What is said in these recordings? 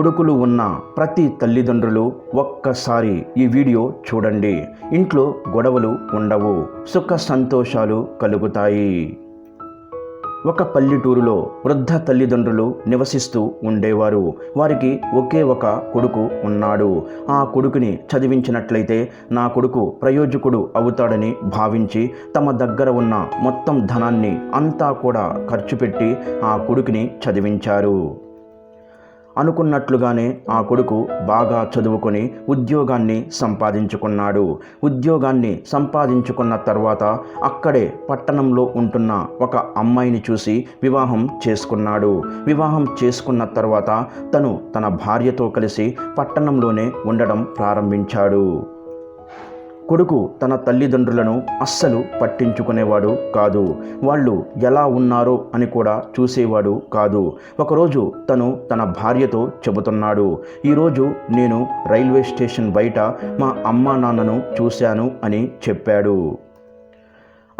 కొడుకులు ఉన్న ప్రతి తల్లిదండ్రులు ఒక్కసారి ఈ వీడియో చూడండి. ఇంట్లో గొడవలు ఉండవు సుఖ సంతోషాలు కలుగుతాయి. ఒక పల్లెటూరులో వృద్ధ తల్లిదండ్రులు నివసిస్తూ ఉండేవారు. వారికి ఒకే ఒక కొడుకు ఉన్నాడు. ఆ కొడుకుని చదివించినట్లయితే నా కొడుకు ప్రయోజకుడు అవుతాడని భావించి తమ దగ్గర ఉన్న మొత్తం ధనాన్ని అంతా కూడా ఖర్చు పెట్టి ఆ కొడుకుని చదివించారు. అనుకున్నట్లుగానే ఆ కొడుకు బాగా చదువుకొని ఉద్యోగాన్ని సంపాదించుకున్నాడు. ఉద్యోగాన్ని సంపాదించుకున్న తర్వాత అక్కడే పట్టణంలో ఉంటున్న ఒక అమ్మాయిని చూసి వివాహం చేసుకున్నాడు. వివాహం చేసుకున్న తర్వాత తను తన భార్యతో కలిసి పట్టణంలోనే ఉండడం ప్రారంభించాడు. కొడుకు తన తల్లిదండ్రులను అస్సలు పట్టించుకునేవాడు కాదు. వాళ్ళు ఎలా ఉన్నారో అని కూడా చూసేవాడు కాదు. ఒకరోజు తను తన భార్యతో చెబుతున్నాడు ఈరోజు నేను రైల్వే స్టేషన్ బయట మా అమ్మా నాన్నను చూశాను అని చెప్పాడు.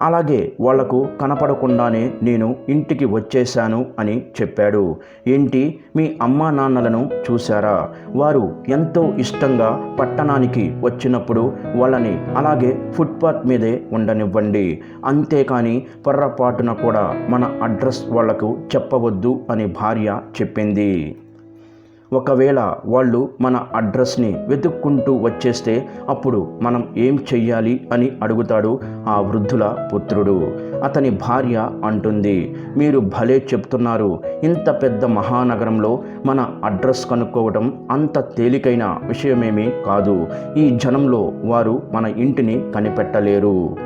అలాగే వాళ్ళకు కనపడకుండానే నేను ఇంటికి వచ్చేశాను అని చెప్పాడు. ఏంటి? మీ అమ్మా నాన్నలను చూశారా? వారు ఎంతో ఇష్టంగా పట్టణానికి వచ్చినప్పుడు వాళ్ళని అలాగే ఫుట్పాత్ మీదే ఉండనివ్వండి. అంతేకాని పొర్రపాటున కూడా మన అడ్రస్ వాళ్ళకు చెప్పవద్దు అని భార్య చెప్పింది. ఒకవేళ వాళ్ళు మన అడ్రస్ని వెతుక్కుంటూ వచ్చేస్తే అప్పుడు మనం ఏం చెయ్యాలి అని అడుగుతాడు ఆ వృద్ధుల పుత్రుడు. అతని భార్య అంటుంది మీరు భలే చెప్తున్నారు. ఇంత పెద్ద మహానగరంలో మన అడ్రస్ కనుక్కోవడం అంత తేలికైన విషయమేమీ కాదు. ఈ జనంలో వారు మన ఇంటిని కనిపెట్టలేరు.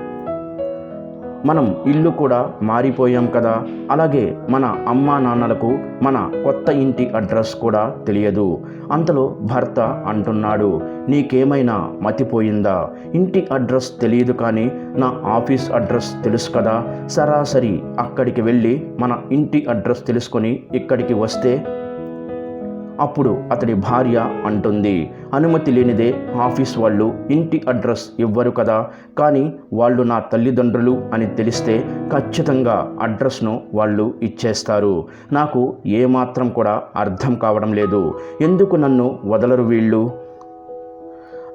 మనం ఇల్లు కూడా మారిపోయాం కదా. అలాగే మన అమ్మా నాన్నలకు మన కొత్త ఇంటి అడ్రస్ కూడా తెలియదు. అంతలో భర్త అంటున్నాడు నీకేమైనా మతిపోయిందా? ఇంటి అడ్రస్ తెలియదు కానీ నా ఆఫీస్ అడ్రస్ తెలుసు కదా. సరాసరి అక్కడికి వెళ్ళి మన ఇంటి అడ్రస్ తెలుసుకొని ఇక్కడికి వస్తే అప్పుడు అతడి భార్య అంటుంది అనుమతి లేనిదే ఆఫీస్ వాళ్ళు ఇంటి అడ్రస్ ఇవ్వరు కదా కానీ వాళ్ళు నా తల్లిదండ్రులు అని తెలిస్తే ఖచ్చితంగా అడ్రస్ను వాళ్ళు ఇచ్చేస్తారు. నాకు ఏమాత్రం కూడా అర్థం కావడం లేదు. ఎందుకు నన్ను వదలరు వీళ్ళు?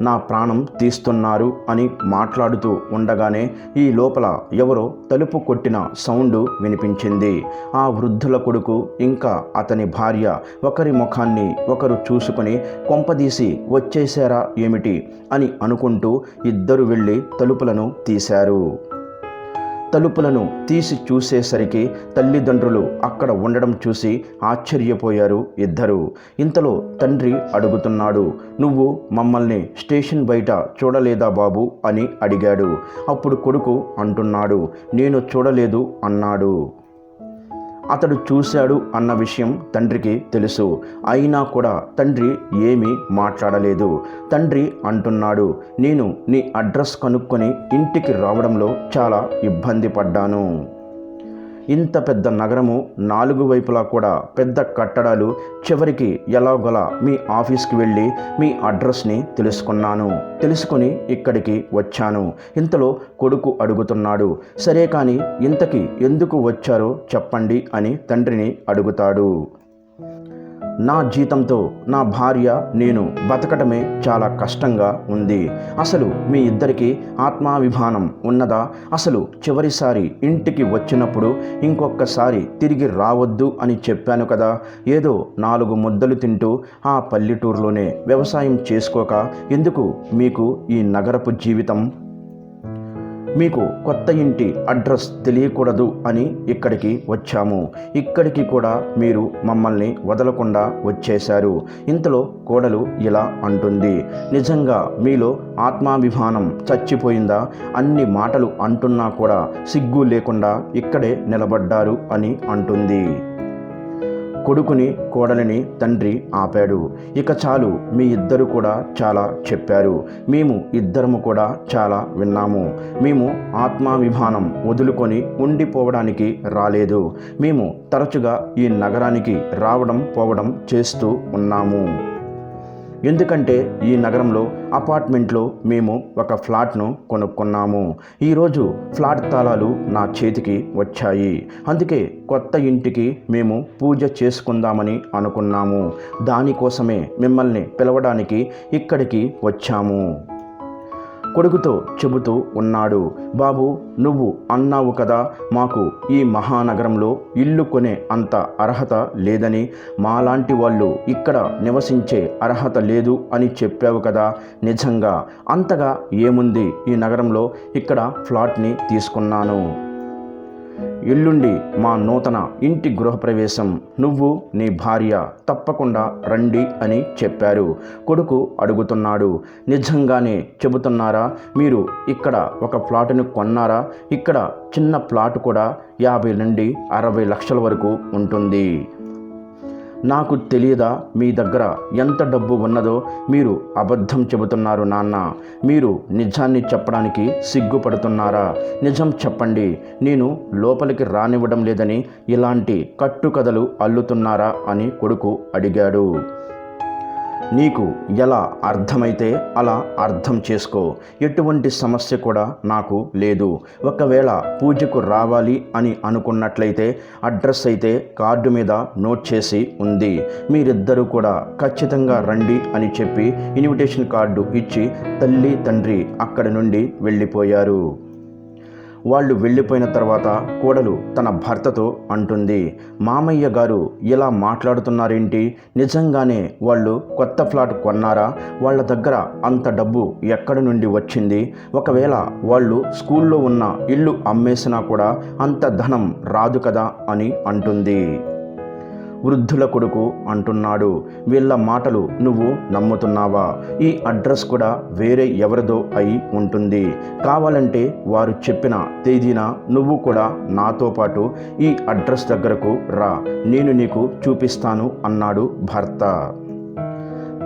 నా ప్రాణం తీస్తున్నారు అని మాట్లాడుతూ ఉండగానే ఈ లోపల ఎవరో తలుపు కొట్టిన సౌండ్ వినిపించింది. ఆ వృద్ధుల కొడుకు ఇంకా అతని భార్య ఒకరి ముఖాన్ని ఒకరు చూసుకొని కొంపదీసి వచ్చేశారా ఏమిటి? అని అనుకుంటూ ఇద్దరు వెళ్ళి తలుపులను తీశారు. తలుపులను తీసి చూసేసరికి తల్లిదండ్రులు అక్కడ ఉండడం చూసి ఆశ్చర్యపోయారు ఇద్దరు. ఇంతలో తండ్రి అడుగుతున్నాడు నువ్వు మమ్మల్ని స్టేషన్ బయట చూడలేదా బాబు? అని అడిగాడు. అప్పుడు కొడుకు అంటున్నాడు నేను చూడలేదు అన్నాడు. అతడు చూశాడు అన్న విషయం తండ్రికి తెలుసు. అయినా కూడా తండ్రి ఏమీ మాట్లాడలేదు. తండ్రి అంటున్నాడు నేను నీ అడ్రస్ కనుక్కొని ఇంటికి రావడంలో చాలా ఇబ్బంది పడ్డాను. ఇంత పెద్ద నగరము నాలుగు వైపులా కూడా పెద్ద కట్టడాలు చివరికి ఎలాగోలా మీ ఆఫీస్కి వెళ్ళి మీ అడ్రస్ని తెలుసుకున్నాను. తెలుసుకుని ఇక్కడికి వచ్చాను. ఇంతలో కొడుకు అడుగుతున్నాడు సరే కానీ ఇంతకి ఎందుకు వచ్చారో చెప్పండి అని తండ్రిని అడుగుతాడు. నా జీతంతో నా భార్య నేను బతకటమే చాలా కష్టంగా ఉంది. అసలు మీ ఇద్దరికి ఆత్మాభిమానం ఉన్నదా? అసలు చివరిసారి ఇంటికి వచ్చినప్పుడు ఇంకొకసారి తిరిగి రావద్దు అని చెప్పాను కదా. ఏదో నాలుగు ముద్దలు తింటూ ఆ పల్లెటూరులోనే వ్యవసాయం చేసుకోక ఎందుకు మీకు ఈ నగరపు జీవితం మీకు కొత్త ఇంటి అడ్రస్ తెలియకూడదు అని ఇక్కడికి వచ్చాము. ఇక్కడికి కూడా మీరు మమ్మల్ని వదలకుండా వచ్చేశారు. ఇంతలో కోడలు ఇలా అంటుంది. నిజంగా మీలో ఆత్మాభిమానం చచ్చిపోయిందా? అన్ని మాటలు అంటున్నా కూడా సిగ్గు లేకుండా ఇక్కడే నిలబడ్డారు అని అంటుంది. కొడుకుని కోడలిని తండ్రి ఆపాడు. ఇక చాలు మీ ఇద్దరు కూడా చాలా చెప్పారు. మేము ఇద్దరము కూడా చాలా విన్నాము. మేము ఆత్మాభిమానం వదులుకొని ఉండిపోవడానికి రాలేదు. మేము తరచుగా ఈ నగరానికి రావడం పోవడం చేస్తూ ఉన్నాము. ఎందుకంటే ఈ నగరంలో అపార్ట్మెంట్లో మేము ఒక ఫ్లాట్ను కొనుక్కున్నాము. ఈరోజు ఫ్లాట్ తాళాలు నా చేతికి వచ్చాయి. అందుకే కొత్త ఇంటికి మేము పూజ చేసుకుందామని అనుకున్నాము. దానికోసమే మిమ్మల్ని పిలవడానికి ఇక్కడికి వచ్చాము. కొడుకుతో చెబుతూ ఉన్నాడు. బాబు నువ్వు అన్నావు కదా మాకు ఈ మహానగరంలో ఇల్లు కొనే అంత అర్హత లేదని మాలాంటి వాళ్ళు ఇక్కడ నివసించే అర్హత లేదు అని చెప్పావు కదా నిజంగా అంతగా ఏముంది ఈ నగరంలో? ఇక్కడ ఫ్లాట్ని తీసుకున్నాను. ఎల్లుండి మా నూతన ఇంటి గృహప్రవేశం. నువ్వు నీ భార్య తప్పకుండా రండి అని చెప్పారు. కొడుకు అడుగుతున్నాడు. నిజంగానే చెబుతున్నారా? మీరు ఇక్కడ ఒక ప్లాటును కొన్నారా? ఇక్కడ చిన్న ప్లాట్ కూడా యాభై నుండి అరవై లక్షల వరకు ఉంటుంది. నాకు తెలియదా మీ దగ్గర ఎంత డబ్బు ఉన్నదో మీరు అబద్ధం చెబుతున్నారు నాన్న. మీరు నిజాన్ని చెప్పడానికి సిగ్గుపడుతున్నారా? నిజం చెప్పండి. నేను లోపలికి రానివ్వడం లేదని ఇలాంటి కట్టుకథలు అల్లుతున్నారా అని కొడుకు అడిగాడు. నీకు ఎలా అర్థమైతే అలా అర్థం చేసుకో. ఎటువంటి సమస్య కూడా నాకు లేదు. ఒకవేళ పూజకు రావాలి అని అనుకున్నట్లయితే అడ్రస్ అయితే కార్డు మీద నోట్ చేసి ఉంది. మీరిద్దరూ కూడా ఖచ్చితంగా రండి అని చెప్పి ఇన్విటేషన్ కార్డు ఇచ్చి తల్లి తండ్రి అక్కడి నుండి వెళ్ళిపోయారు. వాళ్ళు వెళ్ళిపోయిన తర్వాత కోడలు తన భర్తతో అంటుంది మామయ్య గారు ఇలా మాట్లాడుతున్నారేంటి? నిజంగానే వాళ్ళు కొత్త ఫ్లాట్ కొన్నారా? వాళ్ళ దగ్గర అంత డబ్బు ఎక్కడి నుండి వచ్చింది? ఒకవేళ వాళ్ళు స్కూల్లో ఉన్న ఇల్లు అమ్మేసినా కూడా అంత ధనం రాదు కదా? అని అంటుంది. వృద్ధుల కొడుకు అంటున్నాడు. వీళ్ళ మాటలు నువ్వు నమ్ముతున్నావా? ఈ అడ్రస్ కూడా వేరే ఎవరిదో అయి ఉంటుంది. కావాలంటే వారు చెప్పిన తేదీన నువ్వు కూడా నాతో పాటు ఈ అడ్రస్ దగ్గరకు రా. నేను నీకు చూపిస్తాను అన్నాడు భర్త.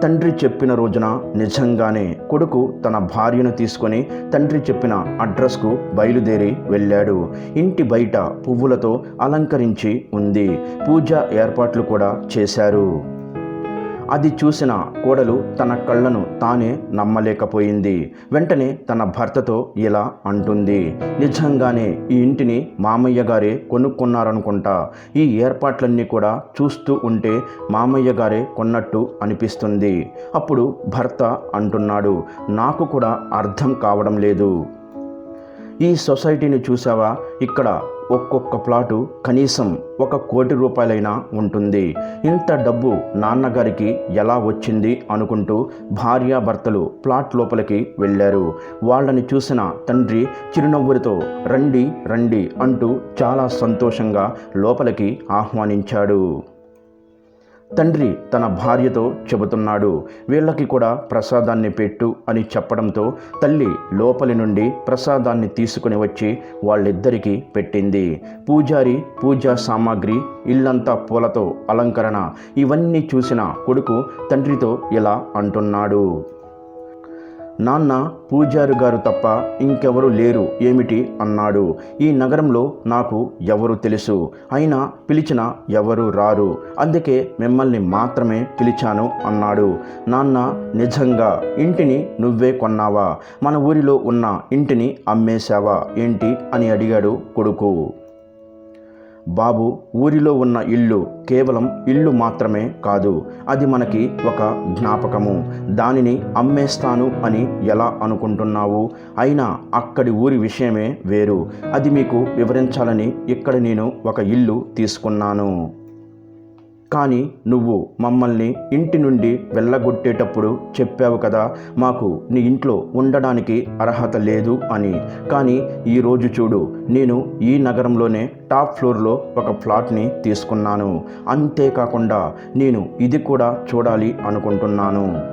తండ్రి చెప్పిన రోజున నిజంగానే కొడుకు తన భార్యను తీసుకొని తండ్రి చెప్పిన అడ్రస్కు బయలుదేరి వెళ్ళాడు. ఇంటి బయట పువ్వులతో అలంకరించి ఉంది. పూజ ఏర్పాట్లు కూడా చేశారు. అది చూసిన కోడలు తన కళ్ళను తానే నమ్మలేకపోయింది. వెంటనే తన భర్తతో ఇలా అంటుంది. నిజంగానే ఈ ఇంటిని మామయ్య గారే కొనుక్కున్నారనుకుంటా. ఈ ఏర్పాట్లన్నీ కూడా చూస్తూ ఉంటే మామయ్య గారే కొన్నట్టు అనిపిస్తుంది. అప్పుడు భర్త అంటున్నాడు నాకు కూడా అర్థం కావడం లేదు. ఈ సొసైటీని చూసావా ఇక్కడ ఒక్కొక్క ప్లాటు కనీసం ఒక కోటి రూపాయలైనా ఉంటుంది. ఇంత డబ్బు నాన్నగారికి ఎలా వచ్చింది అనుకుంటూ భార్యాభర్తలు ప్లాట్ లోపలికి వెళ్ళారు. వాళ్ళని చూసిన తండ్రి చిరునవ్వులతో రండి రండి అంటూ చాలా సంతోషంగా లోపలికి ఆహ్వానించాడు. తండ్రి తన భార్యతో చెబుతున్నాడు వీళ్ళకి కూడా ప్రసాదాన్ని పెట్టు అని చెప్పడంతో తల్లి లోపలి నుండి ప్రసాదాన్ని తీసుకుని వచ్చి వాళ్ళిద్దరికీ పెట్టింది. పూజారి పూజా సామాగ్రి ఇల్లంతా పూలతో అలంకరణ ఇవన్నీ చూసిన కొడుకు తండ్రితో ఇలా అంటున్నాడు. నాన్న పూజారు గారు తప్ప ఇంకెవరు లేరు ఏమిటి? అన్నాడు. ఈ నగరంలో నాకు ఎవరు తెలుసు? అయినా పిలిచిన ఎవరు రారు? అందుకే మిమ్మల్ని మాత్రమే పిలిచాను అన్నాడు. నాన్న నిజంగా ఇంటిని నువ్వే కొన్నావా? మన ఊరిలో ఉన్న ఇంటిని అమ్మేశావా? ఏంటి? అని అడిగాడు కొడుకు. బాబు ఊరిలో ఉన్న ఇల్లు కేవలం ఇల్లు మాత్రమే కాదు అది మనకి ఒక జ్ఞాపకము. దానిని అమ్మేస్తాను అని ఎలా అనుకుంటున్నావు? అయినా అక్కడి ఊరి విషయమే వేరు. అది మీకు వివరించాలని ఇక్కడ నేను ఒక ఇల్లు తీసుకున్నాను. కానీ నువ్వు మమ్మల్ని ఇంటి నుండి వెళ్ళగొట్టేటప్పుడు చెప్పావు కదా మాకు నీ ఇంట్లో ఉండడానికి అర్హత లేదు అని. కానీ ఈరోజు చూడు నేను ఈ నగరంలోనే టాప్ ఫ్లోర్లో ఒక ఫ్లాట్ని తీసుకున్నాను. అంతేకాకుండా నేను ఇది కూడా చూడాలి అనుకుంటున్నాను.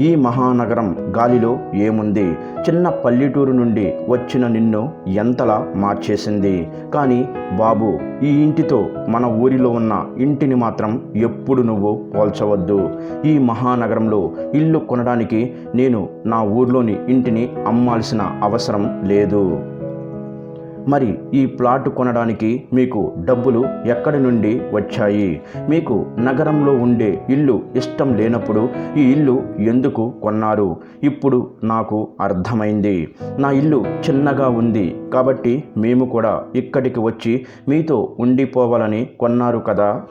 ఈ మహానగరం గాలిలో ఏముంది? చిన్న పల్లెటూరు నుండి వచ్చిన నిన్ను ఎంతలా మార్చేసింది? కానీ బాబు ఈ ఇంటితో మన ఊరిలో ఉన్న ఇంటిని మాత్రం ఎప్పుడు నువ్వు పోల్చవద్దు. ఈ మహానగరంలో ఇల్లు కొనడానికి నేను నా ఊర్లోని ఇంటిని అమ్మాల్సిన అవసరం లేదు. మరి ఈ ప్లాట్ కొనడానికి మీకు డబ్బులు ఎక్కడి నుండి వచ్చాయి? మీకు నగరంలో ఉండే ఇల్లు ఇష్టం లేనప్పుడు ఈ ఇల్లు ఎందుకు కొన్నారు? ఇప్పుడు నాకు అర్థమైంది. నా ఇల్లు చిన్నగా ఉంది కాబట్టి మేము కూడా ఇక్కడికి వచ్చి మీతో ఉండిపోవాలని కొన్నారు కదా?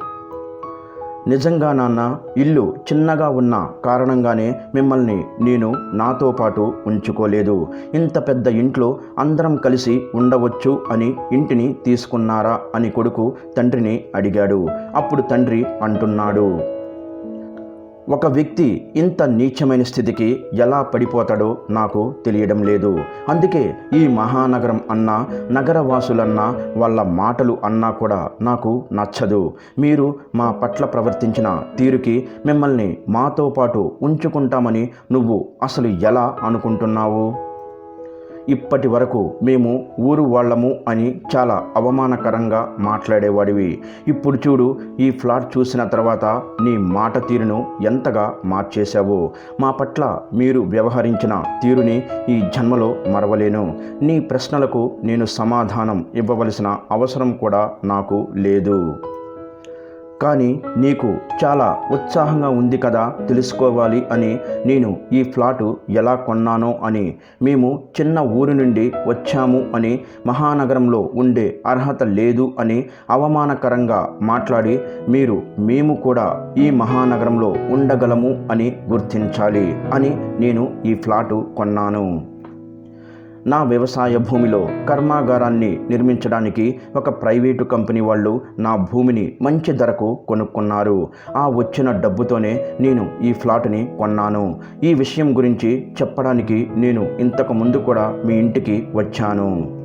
నిజంగా నాన్న ఇల్లు చిన్నగా ఉన్న కారణంగానే మిమ్మల్ని నేను నాతో పాటు ఉంచుకోలేదు. ఇంత పెద్ద ఇంట్లో అందరం కలిసి ఉండవచ్చు అని ఇంటిని తీసుకున్నారా అని కొడుకు తండ్రిని అడిగాడు. అప్పుడు తండ్రి అంటున్నాడు ఒక వ్యక్తి ఇంత నీచమైన స్థితికి ఎలా పడిపోతాడో నాకు తెలియడం లేదు. అందుకే ఈ మహానగరం అన్నా నగరవాసులన్నా వాళ్ళ మాటలు అన్నా కూడా నాకు నచ్చదు. మీరు మా పట్ల ప్రవర్తించిన తీరుకి మిమ్మల్ని మాతో పాటు ఉంచుకుంటామని నువ్వు అసలు ఎలా అనుకుంటున్నావు? ఇప్పటి వరకు మేము ఊరు వాళ్ళము అని చాలా అవమానకరంగా మాట్లాడేవాడివి. ఇప్పుడు చూడు ఈ ఫ్లాట్ చూసిన తర్వాత నీ మాట తీరును ఎంతగా మార్చేశావు? మా పట్ల మీరు వ్యవహరించిన తీరుని ఈ జన్మలో మరవలేను. నీ ప్రశ్నలకు నేను సమాధానం ఇవ్వవలసిన అవసరం కూడా నాకు లేదు. కానీ నీకు చాలా ఉత్సాహంగా ఉంది కదా తెలుసుకోవాలి అని నేను ఈ ఫ్లాటు ఎలా కొన్నానో అని మేము చిన్న ఊరు నుండి వచ్చాము అని మహానగరంలో ఉండే అర్హత లేదు అని అవమానకరంగా మాట్లాడి మీరు మేము కూడా ఈ మహానగరంలో ఉండగలము అని గుర్తించాలి అని నేను ఈ ఫ్లాటు కొన్నాను. నా వ్యవసాయ భూమిలో కర్మాగారాన్ని నిర్మించడానికి ఒక ప్రైవేటు కంపెనీ వాళ్ళు నా భూమిని మంచి ధరకు కొనుక్కున్నారు. ఆ వచ్చిన డబ్బుతోనే నేను ఈ ఫ్లాట్ని కొన్నాను. ఈ విషయం గురించి చెప్పడానికి నేను ఇంతకు ముందు కూడా మీ ఇంటికి వచ్చాను.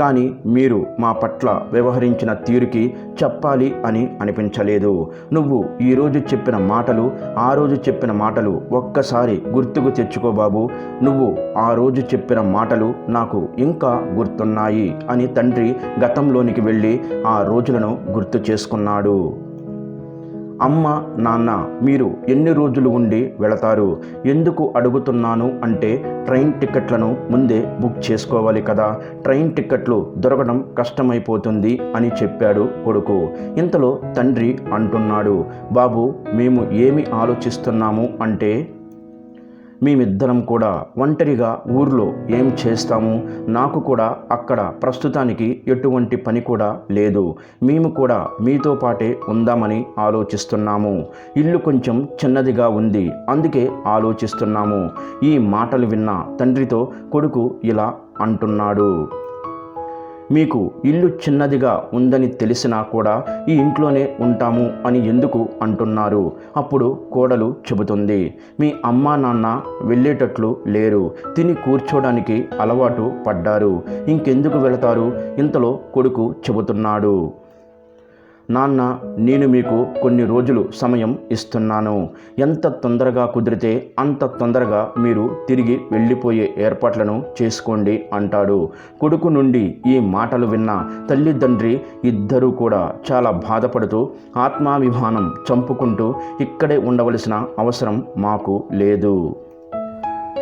కానీ మీరు మా పట్ల వ్యవహరించిన తీరుకి చెప్పాలి అని అనిపించలేదు. నువ్వు ఈరోజు చెప్పిన మాటలు ఆ రోజు చెప్పిన మాటలు ఒక్కసారి గుర్తుకు తెచ్చుకో బాబు. నువ్వు ఆ రోజు చెప్పిన మాటలు నాకు ఇంకా గుర్తున్నాయి అని తండ్రి గతంలోనికి వెళ్ళి ఆ రోజులను గుర్తు చేసుకున్నాడు. అమ్మ నాన్న మీరు ఎన్ని రోజులు ఉండి వెళతారు? ఎందుకు అడుగుతున్నాను అంటే ట్రైన్ టికెట్లను ముందే బుక్ చేసుకోవాలి కదా. ట్రైన్ టికెట్లు దొరకడం కష్టమైపోతుంది అని చెప్పాడు కొడుకు. ఇంతలో తండ్రి అంటున్నాడు బాబు మేము ఏమి ఆలోచిస్తున్నాము అంటే మేమిద్దరం కూడా ఒంటరిగా ఊర్లో ఏం చేస్తాము? నాకు కూడా అక్కడ ప్రస్తుతానికి ఎటువంటి పని కూడా లేదు. మేము కూడా మీతో పాటే ఉందామని ఆలోచిస్తున్నాము. ఇల్లు కొంచెం చిన్నదిగా ఉంది. అందుకే ఆలోచిస్తున్నాము. ఈ మాటలు విన్న తండ్రితో కొడుకు ఇలా అంటున్నాడు. మీకు ఇల్లు చిన్నదిగా ఉందని తెలిసినా కూడా ఈ ఇంట్లోనే ఉంటాము అని ఎందుకు అంటున్నారు? అప్పుడు కోడలు చెబుతుంది మీ అమ్మా నాన్న వెళ్ళేటట్లు లేరు. తిని కూర్చోడానికి అలవాటు పడ్డారు. ఇంకెందుకు వెళతారు? ఇంతలో కొడుకు చెబుతున్నాడు. నాన్న నేను మీకు కొన్ని రోజులు సమయం ఇస్తున్నాను. ఎంత తొందరగా కుదిరితే అంత తొందరగా మీరు తిరిగి వెళ్ళిపోయే ఏర్పాట్లను చేసుకోండి అంటాడు. కొడుకు నుండి ఈ మాటలు విన్న తల్లిదండ్రి ఇద్దరూ కూడా చాలా బాధపడుతూ ఆత్మాభిమానం చంపుకుంటూ ఇక్కడే ఉండవలసిన అవసరం మాకు లేదు.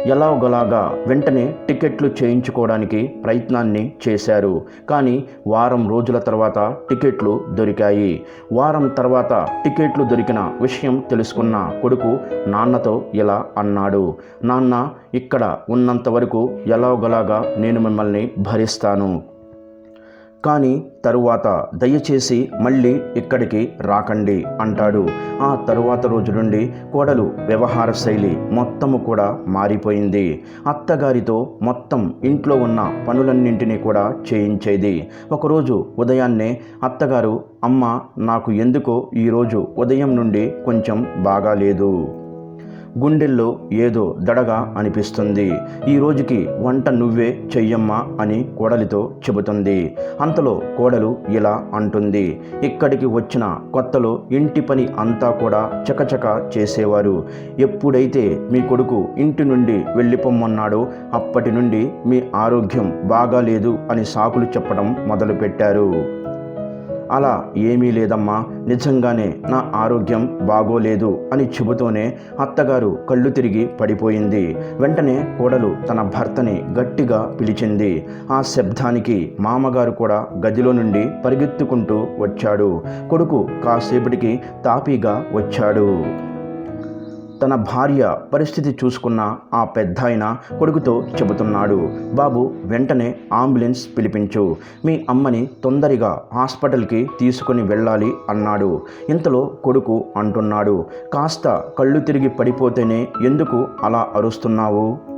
ఎలాగోలాగా వెంటనే టికెట్లు చేయించుకోవడానికి ప్రయత్నాన్ని చేశారు. కానీ వారం రోజుల తర్వాత టికెట్లు దొరికాయి. వారం తర్వాత టికెట్లు దొరికిన విషయం తెలుసుకున్న కొడుకు నాన్నతో ఇలా అన్నాడు. నాన్న ఇక్కడ ఉన్నంత వరకు ఎలాగోలాగా నేను మిమ్మల్ని భరిస్తాను. కానీ తరువాత దయచేసి మళ్ళీ ఇక్కడికి రాకండి అంటాడు. ఆ తరువాత రోజు నుండి కోడలు వ్యవహార శైలి మొత్తము కూడా మారిపోయింది. అత్తగారితో మొత్తం ఇంట్లో ఉన్న పనులన్నింటినీ కూడా చేయించేది. ఒకరోజు ఉదయాన్నే అత్తగారు అమ్మ నాకు ఎందుకో ఈరోజు ఉదయం నుండి కొంచెం బాగాలేదు. గుండెల్లో ఏదో దడగా అనిపిస్తుంది. ఈ రోజుకి వంట నువ్వే చెయ్యమ్మా అని కోడలితో చెబుతుంది. అంతలో కోడలు ఇలా అంటుంది. ఇక్కడికి వచ్చిన కొత్తలో ఇంటి పని అంతా కూడా చకచక చేసేవారు. ఎప్పుడైతే మీ కొడుకు ఇంటి నుండి వెళ్ళిపోమ్మన్నాడో అప్పటి నుండి మీ ఆరోగ్యం బాగాలేదు అని సాకులు చెప్పడం మొదలుపెట్టారు. అలా ఏమీ లేదమ్మా నిజంగానే నా ఆరోగ్యం బాగోలేదు అని చెబుతూనే అత్తగారు కళ్ళు తిరిగి పడిపోయింది. వెంటనే కోడలు తన భర్తని గట్టిగా పిలిచింది. ఆ శబ్దానికి మామగారు కూడా గదిలో నుండి పరిగెత్తుకుంటూ వచ్చాడు. కొడుకు కాసేపటికి తాపీగా వచ్చాడు. తన భార్య పరిస్థితి చూసుకున్న ఆ పెద్దాయన కొడుకుతో చెబుతున్నాడు బాబు వెంటనే అంబులెన్స్ పిలిపించు. మీ అమ్మని తొందరగా హాస్పిటల్కి తీసుకుని వెళ్ళాలి అన్నాడు. ఇంతలో కొడుకు అంటున్నాడు కాస్త కళ్ళు తిరిగి పడిపోతేనే ఎందుకు అలా అరుస్తున్నావు?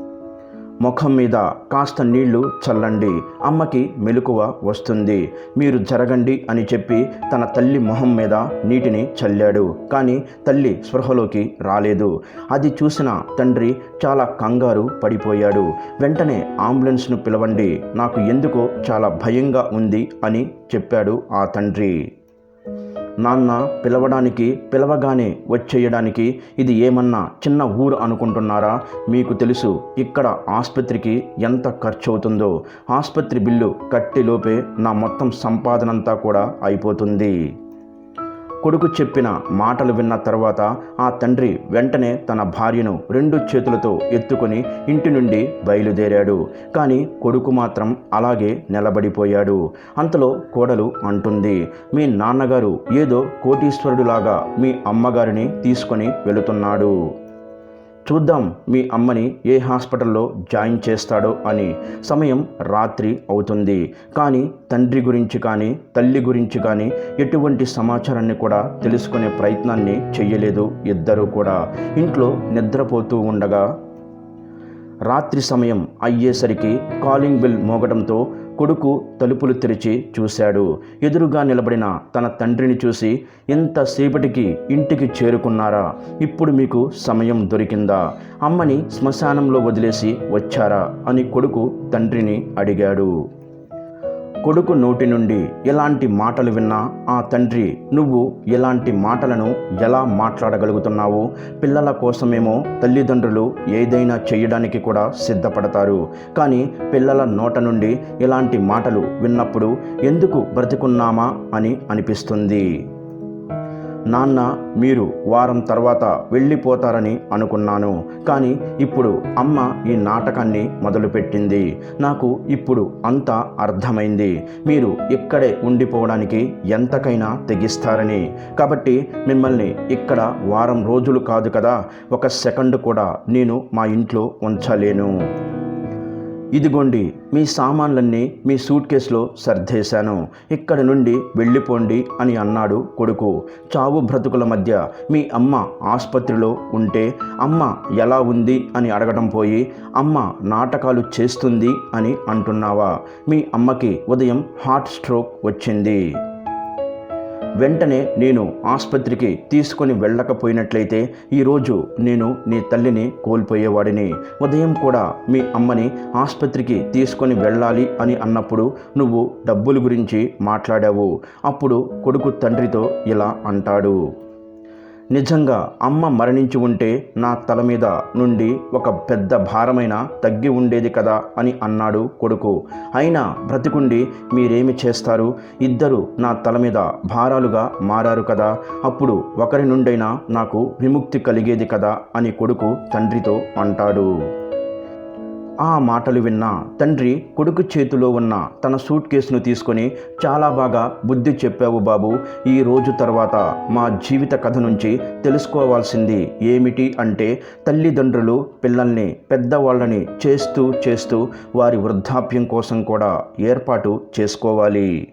ముఖం మీద కాస్త నీళ్ళు చల్లండి. అమ్మకి మెలకువ వస్తుంది. మీరు జరగండి అని చెప్పి తన తల్లి మొహం మీద నీటిని చల్లాడు. కానీ తల్లి స్పృహలోకి రాలేదు. అది చూసిన తండ్రి చాలా కంగారు పడిపోయాడు. వెంటనే అంబులెన్స్ను పిలవండి. నాకు ఎందుకో చాలా భయంగా ఉంది అని చెప్పాడు ఆ తండ్రి. నాన్న పిలవడానికి పిలవగానే వచ్చేయడానికి ఇది ఏమన్నా చిన్న ఊరు అనుకుంటున్నారా? మీకు తెలుసు ఇక్కడ ఆసుపత్రికి ఎంత ఖర్చు అవుతుందో ఆసుపత్రి బిల్లు కట్టిలోపే నా మొత్తం సంపాదనంతా కూడా అయిపోతుంది. కొడుకు చెప్పిన మాటలు విన్న తర్వాత ఆ తండ్రి వెంటనే తన భార్యను రెండు చేతులతో ఎత్తుకొని ఇంటి నుండి బయలుదేరాడు. కానీ కొడుకు మాత్రం అలాగే నిలబడిపోయాడు. అంతలో కోడలు అంటుంది మీ నాన్నగారు ఏదో కోటీశ్వరుడులాగా మీ అమ్మగారిని తీసుకొని వెళుతున్నాడు. చూద్దాం మీ అమ్మని ఏ హాస్పిటల్లో జాయిన్ చేస్తాడో అని. సమయం రాత్రి అవుతుంది. కానీ తండ్రి గురించి కానీ తల్లి గురించి కానీ ఎటువంటి సమాచారాన్ని కూడా తెలుసుకునే ప్రయత్నాన్ని చేయలేదు ఇద్దరూ కూడా. ఇంట్లో నిద్రపోతూ ఉండగా రాత్రి సమయం అయ్యేసరికి కాలింగ్ బెల్ మోగడంతో కొడుకు తలుపులు తెరిచి చూశాడు. ఎదురుగా నిలబడిన తన తండ్రిని చూసి ఇంతసేపటికి ఇంటికి చేరుకున్నారా? ఇప్పుడు మీకు సమయం దొరికిందా? అమ్మని శ్మశానంలో వదిలేసి వచ్చారా? అని కొడుకు తండ్రిని అడిగాడు. కొడుకు నోటి నుండి ఎలాంటి మాటలు విన్నా ఆ తండ్రి నువ్వు ఎలాంటి మాటలను ఎలా మాట్లాడగలుగుతున్నావు? పిల్లల కోసమేమో తల్లిదండ్రులు ఏదైనా చేయడానికి కూడా సిద్ధపడతారు. కానీ పిల్లల నోట నుండి ఇలాంటి మాటలు విన్నప్పుడు ఎందుకు బ్రతికున్నామా? అని అనిపిస్తుంది. నాన్న మీరు వారం తర్వాత వెళ్ళిపోతారని అనుకున్నాను. కానీ ఇప్పుడు అమ్మ ఈ నాటకాన్ని మొదలుపెట్టింది. నాకు ఇప్పుడు అంతా అర్థమైంది. మీరు ఇక్కడే ఉండిపోవడానికి ఎంతకైనా తెగిస్తారని. కాబట్టి మిమ్మల్ని ఇక్కడ వారం రోజులు కాదు కదా ఒక సెకండ్ కూడా నేను మా ఇంట్లో ఉంచలేను. ఇదిగోండి మీ సామాన్లన్నీ మీ సూట్ కేసులో సర్దేశాను. ఇక్కడ నుండి వెళ్ళిపోండి అని అన్నాడు కొడుకు. చావు బ్రతుకుల మధ్య మీ అమ్మ ఆసుపత్రిలో ఉంటే అమ్మ ఎలా ఉంది అని అడగడం పోయి అమ్మ నాటకాలు చేస్తుంది అని అంటున్నావా? మీ అమ్మకి ఉదయం హార్ట్ స్ట్రోక్ వచ్చింది. వెంటనే నేను ఆసుపత్రికి తీసుకొని వెళ్ళకపోయినట్లయితే ఈరోజు నేను నీ తల్లిని కోల్పోయేవాడిని. ఉదయం కూడా మీ అమ్మని ఆసుపత్రికి తీసుకొని వెళ్ళాలి అని అన్నప్పుడు నువ్వు డబ్బుల గురించి మాట్లాడావు. అప్పుడు కొడుకు తండ్రితో ఇలా అంటాడు. నిజంగా అమ్మ మరణించి ఉంటే నా తల మీద నుండి ఒక పెద్ద భారమైన తగ్గి ఉండేది కదా అని అన్నాడు కొడుకు. అయినా బ్రతికుండి మీరేమి చేస్తారు? ఇద్దరు నా తల మీద భారాలుగా మారారు కదా. అప్పుడు ఒకరి నుండైనా నాకు విముక్తి కలిగేది కదా అని కొడుకు తండ్రితో అంటాడు. ఆ మాటలు విన్న తండ్రి కొడుకు చేతిలో ఉన్న తన సూట్ కేసును తీసుకొని చాలా బాగా బుద్ధి చెప్పావు బాబు ఈ రోజు తర్వాత మా జీవిత కథ నుంచి తెలుసుకోవాల్సింది ఏమిటి అంటే తల్లిదండ్రులు పిల్లల్ని పెద్దవాళ్ళని చేస్తూ చేస్తూ వారి వృద్ధాప్యం కోసం కూడా ఏర్పాటు చేసుకోవాలి.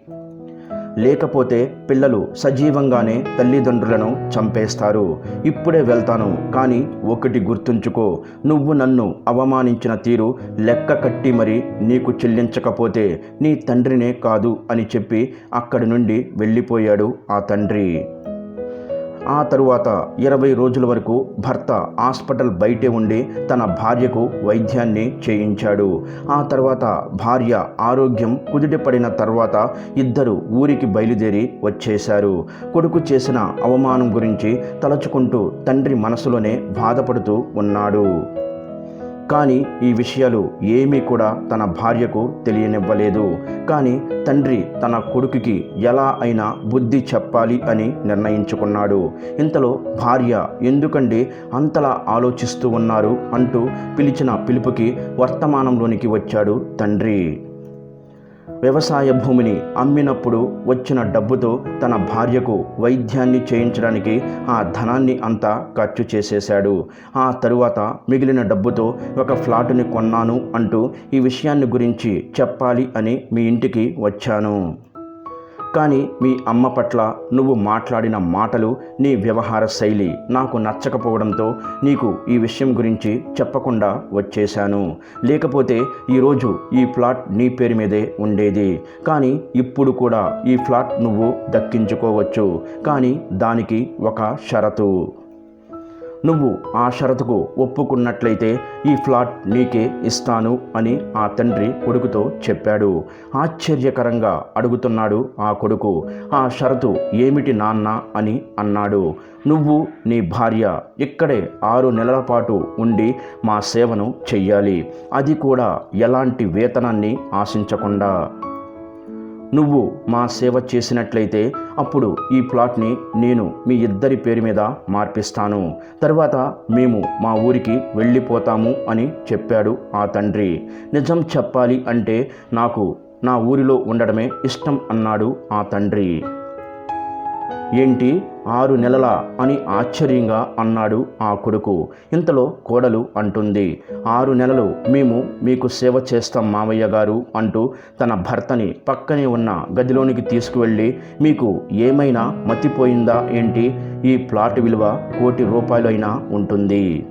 లేకపోతే పిల్లలు సజీవంగానే తల్లిదండ్రులను చంపేస్తారు. ఇప్పుడే వెళ్తాను కానీ ఒకటి గుర్తుంచుకో. నువ్వు నన్ను అవమానించిన తీరు లెక్క కట్టి మరి నీకు చెల్లించకపోతే నీ తండ్రినే కాదు అని చెప్పి అక్కడి నుండి వెళ్ళిపోయాడు ఆ తండ్రి. ఆ తరువాత ఇరవై రోజుల వరకు భర్త హాస్పిటల్ బయటే ఉండి తన భార్యకు వైద్యాన్ని చేయించాడు. ఆ తర్వాత భార్య ఆరోగ్యం కుదిటపడిన తర్వాత ఇద్దరు ఊరికి బయలుదేరి వచ్చేశారు. కొడుకు చేసిన అవమానం గురించి తలచుకుంటూ తండ్రి మనసులోనే బాధపడుతూ ఉన్నాడు. కానీ ఈ విషయాలు ఏమీ కూడా తన భార్యకు తెలియనివ్వలేదు. కానీ తండ్రి తన కొడుకుకి ఎలా అయినా బుద్ధి చెప్పాలి అని నిర్ణయించుకున్నాడు. ఇంతలో భార్య ఎందుకండి అంతలా ఆలోచిస్తూ ఉన్నారు అంటూ పిలిచిన పిలుపుకి వర్తమానంలోనికి వచ్చాడు తండ్రి. వ్యవసాయ భూమిని అమ్మినప్పుడు వచ్చిన డబ్బుతో తన భార్యకు వైద్యాన్ని చేయించడానికి ఆ ధనాన్ని అంతా ఖర్చు చేసేశాడు. ఆ తరువాత మిగిలిన డబ్బుతో ఒక ఫ్లాటుని కొన్నాను అంటూ ఈ విషయాన్ని గురించి చెప్పాలి అని మీ ఇంటికి వచ్చాను. కానీ మీ అమ్మ పట్ల నువ్వు మాట్లాడిన మాటలు నీ వ్యవహార శైలి నాకు నచ్చకపోవడంతో నీకు ఈ విషయం గురించి చెప్పకుండా వచ్చేశాను. లేకపోతే ఈరోజు ఈ ఫ్లాట్ నీ పేరు మీదే ఉండేది. కానీ ఇప్పుడు కూడా ఈ ఫ్లాట్ నువ్వు దక్కించుకోవచ్చు. కానీ దానికి ఒక షరతు. నువ్వు ఆ షరతుకు ఒప్పుకున్నట్లయితే ఈ ఫ్లాట్ నీకే ఇస్తాను అని ఆ తండ్రి కొడుకుతో చెప్పాడు. ఆశ్చర్యకరంగా అడుగుతున్నాడు ఆ కొడుకు. ఆ షరతు ఏమిటి నాన్న అని అన్నాడు. నువ్వు నీ భార్య ఇక్కడే ఆరు నెలల పాటు ఉండి మా సేవను చెయ్యాలి. అది కూడా ఎలాంటి వేతనాన్ని ఆశించకుండా. నువ్వు మా సేవ చేసినట్లయితే అప్పుడు ఈ ప్లాట్ని నేను మీ ఇద్దరి పేరు మీద మార్పిస్తాను. తర్వాత మేము మా ఊరికి వెళ్ళిపోతాము అని చెప్పాడు ఆ తండ్రి. నిజం చెప్పాలి అంటే నాకు నా ఊరిలో ఉండడమే ఇష్టం అన్నాడు ఆ తండ్రి. ఏంటి? ఆరు నెలల అని ఆశ్చర్యంగా అన్నాడు ఆ కొడుకు. ఇంతలో కోడలు అంటుంది ఆరు నెలలు మేము మీకు సేవ చేస్తాం మావయ్య గారు అంటూ తన భర్తని పక్కనే ఉన్న గదిలోనికి తీసుకువెళ్ళి మీకు ఏమైనా మతిపోయిందా ఏంటి? ఈ ప్లాట్ విలువ కోటి రూపాయలైనా ఉంటుంది.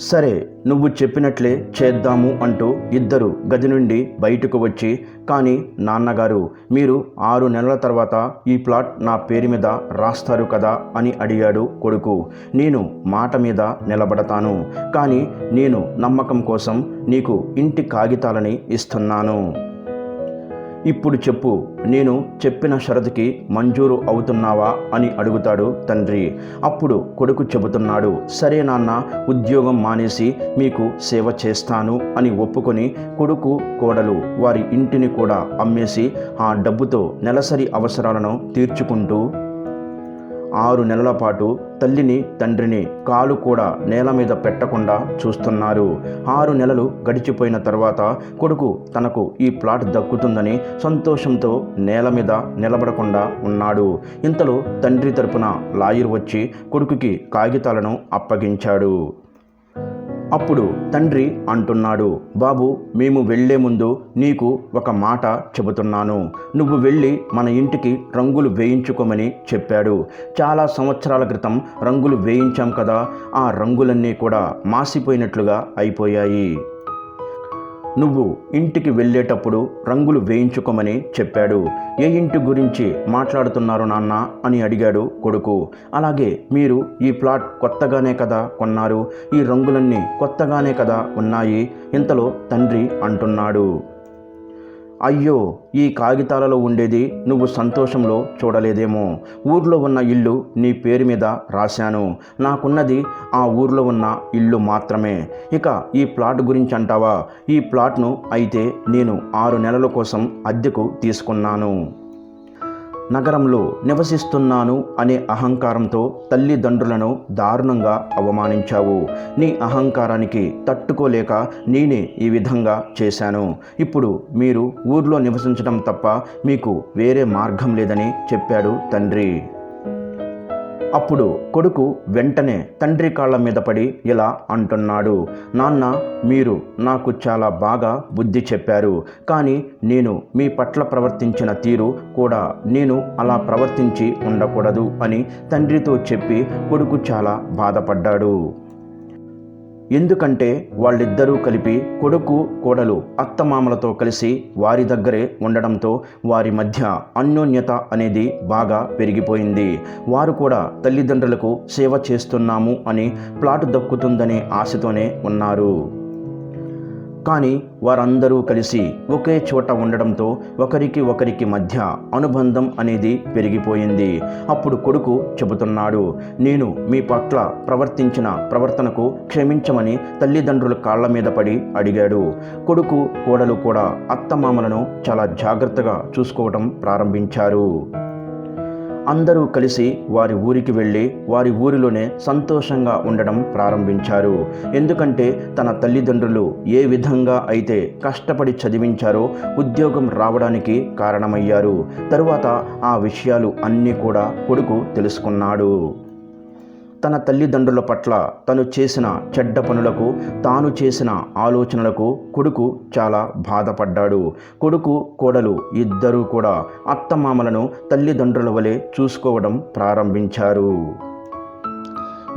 సరే నువ్వు చెప్పినట్లే చేద్దాము అంటూ ఇద్దరు గది నుండి బయటకు వచ్చి కానీ నాన్నగారు మీరు ఆరు నెలల తర్వాత ఈ ప్లాట్ నా పేరు మీద రాస్తారు కదా? అని అడిగాడు కొడుకు. నేను మాట మీద నిలబడతాను కానీ నేను నమ్మకం కోసం నీకు ఇంటి కాగితాలని ఇస్తున్నాను. ఇప్పుడు చెప్పు నేను చెప్పిన షరతుకి మంజూరు అవుతున్నావా అని అడుగుతాడు తండ్రి. అప్పుడు కొడుకు చెబుతున్నాడు సరే నాన్న ఉద్యోగం మానేసి మీకు సేవ చేస్తాను అని ఒప్పుకొని కొడుకు కోడలు వారి ఇంటిని కూడా అమ్మేసి ఆ డబ్బుతో నెలసరి అవసరాలను తీర్చుకుంటూ ఆరు నెలల పాటు తల్లిని తండ్రిని కాలు కూడా నేల మీద పెట్టకుండా చూస్తున్నారు. ఆరు నెలలు గడిచిపోయిన తర్వాత కొడుకు తనకు ఈ ప్లాట్ దక్కుతుందని సంతోషంతో నేల మీద నిలబడకుండా ఉన్నాడు. ఇంతలో తండ్రి తరపున లాయర్ వచ్చి కొడుకుకి కాగితాలను అప్పగించాడు. అప్పుడు తండ్రి అంటున్నాడు బాబు మేము వెళ్ళే ముందు నీకు ఒక మాట చెబుతున్నాను. నువ్వు వెళ్ళి మన ఇంటికి రంగులు వేయించుకోమని చెప్పాడు. చాలా సంవత్సరాల క్రితం రంగులు వేయించాం కదా ఆ రంగులన్నీ కూడా మాసిపోయినట్లుగా అయిపోయాయి. నువ్వు ఇంటికి వెళ్ళేటప్పుడు రంగులు వేయించుకోమని చెప్పాడు. ఏ ఇంటి గురించి మాట్లాడుతున్నారు నాన్న? అని అడిగాడు కొడుకు. అలాగే మీరు ఈ ప్లాట్ కొత్తగానే కదా కొన్నారు? ఈ రంగులన్నీ కొత్తగానే కదా ఉన్నాయి? ఇంతలో తండ్రి అంటున్నాడు. అయ్యో ఈ కాగితాలలో ఉండేది నువ్వు సంతోషంలో చూడలేదేమో. ఊర్లో ఉన్న ఇల్లు నీ పేరు మీద రాశాను. నాకున్నది ఆ ఊర్లో ఉన్న ఇల్లు మాత్రమే. ఇక ఈ ప్లాట్ గురించి అంటావా? ఈ ప్లాట్ను అయితే నేను ఆరు నెలల కోసం అద్దెకు తీసుకున్నాను. నగరంలో నివసిస్తున్నాను అనే అహంకారంతో తల్లిదండ్రులను దారుణంగా అవమానించావు. నీ అహంకారానికి తట్టుకోలేక నేనే ఈ విధంగా చేశాను. ఇప్పుడు మీరు ఊర్లో నివసించడం తప్ప మీకు వేరే మార్గం లేదని చెప్పాడు తండ్రి. అప్పుడు కొడుకు వెంటనే తండ్రి కాళ్ళ మీద పడి ఇలా అంటున్నాడు నాన్న మీరు నాకు చాలా బాగా బుద్ధి చెప్పారు కానీ నేను మీ పట్ల ప్రవర్తించిన తీరు కూడా నేను అలా ప్రవర్తించి ఉండకూడదు అని తండ్రితో చెప్పి కొడుకు చాలా బాధపడ్డాడు. ఎందుకంటే వాళ్ళిద్దరూ కలిపి కొడుకు కోడలు అత్తమామలతో కలిసి వారి దగ్గరే ఉండడంతో వారి మధ్య అన్యోన్యత అనేది బాగా పెరిగిపోయింది. వారు కూడా తల్లిదండ్రులకు సేవ చేస్తున్నాము అని ప్లాట్ దక్కుతుందనే ఆశతోనే ఉన్నారు. కానీ వారందరూ కలిసి ఒకే చోట ఉండడంతో ఒకరికి ఒకరికి మధ్య అనుబంధం అనేది పెరిగిపోయింది. అప్పుడు కొడుకు చెబుతున్నాడు నేను మీ పట్ల ప్రవర్తించిన ప్రవర్తనకు క్షమించమని తల్లిదండ్రుల కాళ్ళ మీద పడి అడిగాడు. కొడుకు కోడలు కూడా అత్తమామలను చాలా జాగ్రత్తగా చూసుకోవడం ప్రారంభించారు. అందరూ కలిసి వారి ఊరికి వెళ్ళి వారి ఊరిలోనే సంతోషంగా ఉండడం ప్రారంభించారు. ఎందుకంటే తన తల్లిదండ్రులు ఏ విధంగా అయితే కష్టపడి చదివించారో ఉద్యోగం రావడానికి కారణమయ్యారు. తరువాత ఆ విషయాలు అన్నీ కూడా కొడుకు తెలుసుకున్నాడు. తన తల్లిదండ్రుల పట్ల తను చేసిన చెడ్డ పనులకు తాను చేసిన ఆలోచనలకు కొడుకు చాలా బాధపడ్డాడు. కొడుకు కోడలు ఇద్దరూ కూడా అత్తమామలను తల్లిదండ్రుల వలె చూసుకోవడం ప్రారంభించారు.